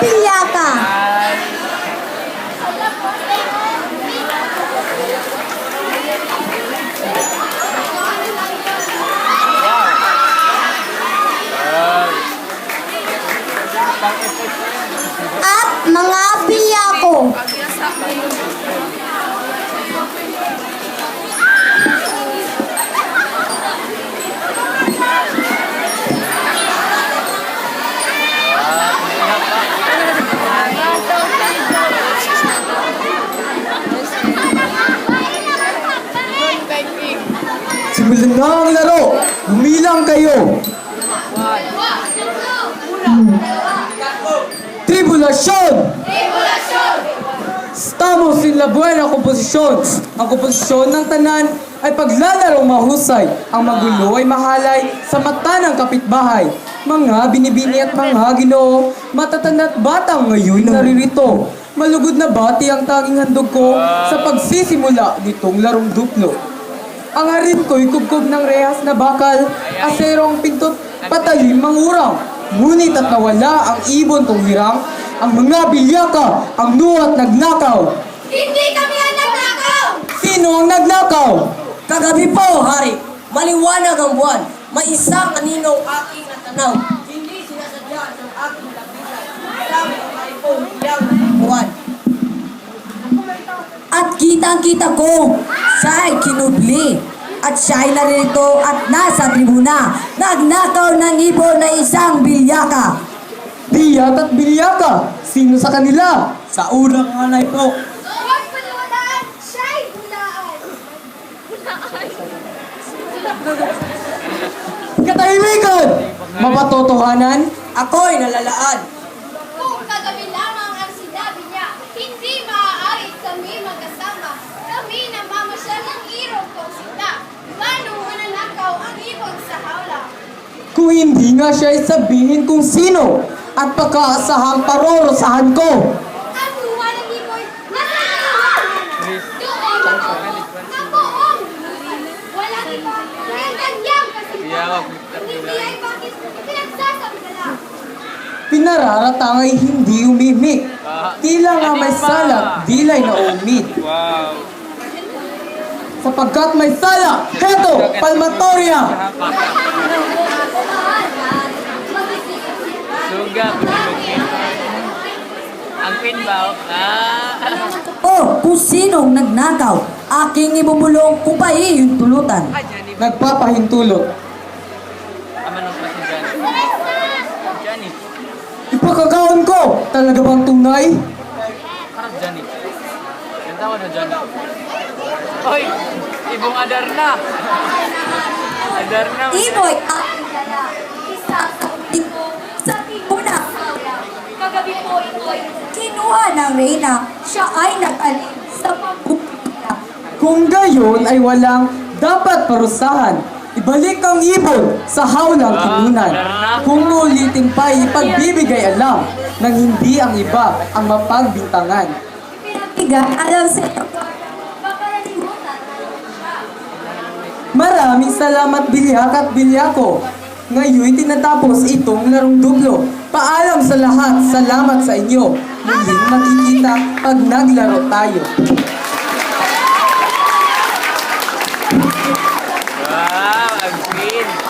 mga pilyaka. At mga pilyako. Simulan na ang laro! Bumilang kayo! Tribulasyon! Estamos in la buena komposisyon. Ang komposisyon ng tanan ay paglalarong mahusay. Ang magulo ay mahalay sa mata ng kapitbahay. Mga binibini at mga ginoo, matatanda at batang ngayon naririto. Malugod na bati ang tanging handog ko sa pagsisimula nitong larong duplo. Ang harin ko'y kubkob ng rehas na bakal, asero ang pintot, patalim mangurang. Ngunit at nawala ang ibon kong hirang, ang mga bilyaka, ang nuwat nagnakaw. Hindi kami ang nagnakaw! Sino ang nagnakaw? Kagabi po, Hari, maliwanag ang buwan. May isang kaninong aking natanaw. Hindi sinasadya ng aking lapitan. Sabi ang hari po, yang buwan. At kitang-kita ko, siya'y kinubli. At siya'y naririto at nasa tribuna. Nagnakaw ng ibon na isang bilyaka. Diyat at bilyaka. Sino sa kanila? Sa unang anay po. Huwag paliwanaan! Siya'y hulaan! Katahimikan! Mapatotohanan? Ako'y nalalaan. Kung kagabi lamang ang sinabi niya, hindi maaari kami magkasama. Kami na mamasyal ng irong kong sita. Paano mananakaw ang ibon sa hawla? Kung hindi nga siya sabihin kung sino at pagkaasahang parorosahan ko. Pinararatang ay hindi umimik. Tila nga may salat, dilay na umid. Wow. Sapagkat may sala, heto, palmatoria. Suga. Ang pin ba? Ah. O, kung sinong nagnakaw, aking ibumulong kung pa yung tulutan. Ah, Johnny. Nagpapahintulot. Ama ng pa si Johnny. Johnny. Ipagkagaon ko, talaga bang tunay? Harap Johnny. Yung tawa na Johnny. Hoy! Ibong adar na. Adar na. Iboy, aking Kagabi po ito'y kinuha ng reyna. Siya ay nag-alin sa pagpupila. Kung gayon ay walang dapat parusahan. Ibalik ang ibon sa hawlang kinunan. Kung ulitin pa, ipagbibigay alam nang hindi ang iba ang mapagbintangan. Pinatigan, alam sa. Maraming salamat Bilyak at Bilyako. Ngayon, tinatapos itong larong dublo. Paalam sa lahat, salamat sa inyo. Muling makikita pag naglaro tayo. Wow, I'm green.